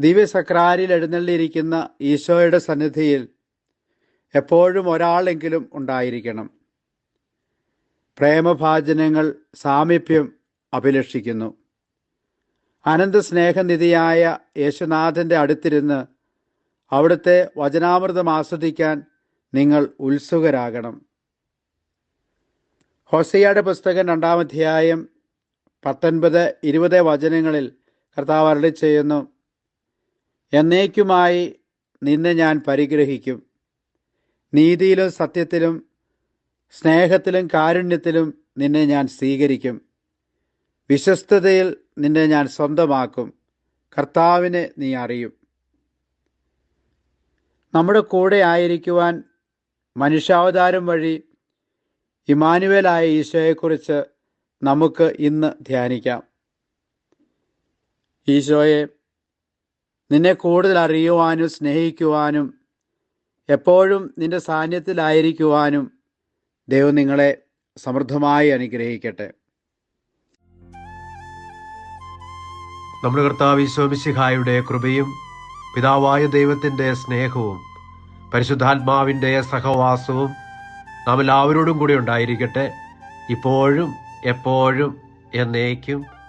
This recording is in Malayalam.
ദിവ്യസക്രാരിൽ എഴുന്നള്ളിയിരിക്കുന്ന ഈശോയുടെ സന്നിധിയിൽ എപ്പോഴും ഒരാളെങ്കിലും ഉണ്ടായിരിക്കണം. പ്രേമഭാചനങ്ങൾ സാമീപ്യം അഭിലഷിക്കുന്നു. അനന്ത സ്നേഹനിധിയായ യേശുനാഥന്റെ അടുത്തിരുന്ന് അവിടുത്തെ വചനാമൃതം ആസ്വദിക്കാൻ നിങ്ങൾ ഉത്സുകരാകണം. ഹൊസയുടെ പുസ്തകം രണ്ടാമധ്യായം പത്തൊൻപത് ഇരുപത് വചനങ്ങളിൽ കർത്താവ് അരളി ചെയ്യുന്നു എന്നേക്കുമായി നിന്നെ ഞാൻ പരിഗ്രഹിക്കും. നീതിയിലും സത്യത്തിലും സ്നേഹത്തിലും കാരുണ്യത്തിലും നിന്നെ ഞാൻ സ്വീകരിക്കും. വിശ്വസ്തതയിൽ നിന്നെ ഞാൻ സ്വന്തമാക്കും. കർത്താവിനെ നീ അറിയും. നമ്മുടെ കൂടെ ആയിരിക്കുവാൻ മനുഷ്യാവതാരം വഴി ഇമാനുവേലായ ഈശോയെക്കുറിച്ച് നമുക്ക് ഇന്ന് ധ്യാനിക്കാം. ഈശോയെ നിന്നെ കൂടുതൽ അറിയുവാനും സ്നേഹിക്കുവാനും എപ്പോഴും നിന്റെ സാന്നിധ്യത്തിലായിരിക്കുവാനും ദൈവം നിങ്ങളെ സമൃദ്ധമായി അനുഗ്രഹിക്കട്ടെ. നമ്മുടെ കർത്താവ് ഈശോമിശിഹായുടെ കൃപയും പിതാവായ ദൈവത്തിന്റെ സ്നേഹവും പരിശുദ്ധാത്മാവിന്റെ സഹവാസവും നാം എല്ലാവരോടും കൂടി ഉണ്ടായിരിക്കട്ടെ. ഇപ്പോഴും എപ്പോഴും എന്നേക്കും.